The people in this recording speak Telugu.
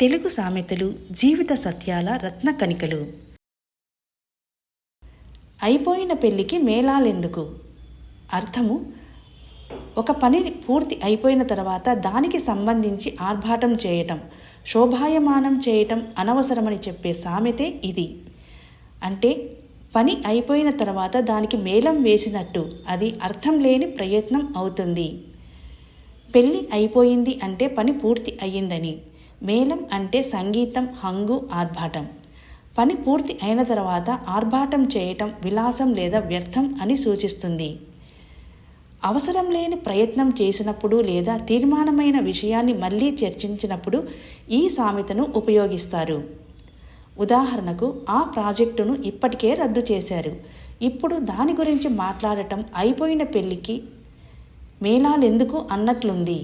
తెలుగు సామెతలు జీవిత సత్యాల రత్న కణికలు. అయిపోయిన పెళ్ళికి మేళాలెందుకు? అర్థము? ఒక పని పూర్తి అయిపోయిన తర్వాత దానికి సంబంధించి ఆర్భాటం చేయటం శోభాయమానం చేయటం అనవసరమని చెప్పే సామెతే ఇది. అంటే పని అయిపోయిన తర్వాత దానికి మేళం వేసినట్టు అది అర్థం లేని ప్రయత్నం అవుతుంది. పెళ్ళి అయిపోయింది అంటే పని పూర్తి అయ్యిందని. మేళం అంటే సంగీతం హంగు ఆర్భాటం. పని పూర్తి అయిన తర్వాత ఆర్భాటం చేయటం విలాసం లేదా వ్యర్థం అని సూచిస్తుంది. అవసరం లేని ప్రయత్నం చేసినప్పుడు లేదా తీర్మానమైన విషయాన్ని మళ్ళీ చర్చించినప్పుడు ఈ సామెతను ఉపయోగిస్తారు. ఉదాహరణకు ఆ ప్రాజెక్టును ఇప్పటికే రద్దు చేశారు. ఇప్పుడు దాని గురించి మాట్లాడటం అయిపోయిన పెళ్ళికి మేళాలెందుకు అన్నట్లుంది?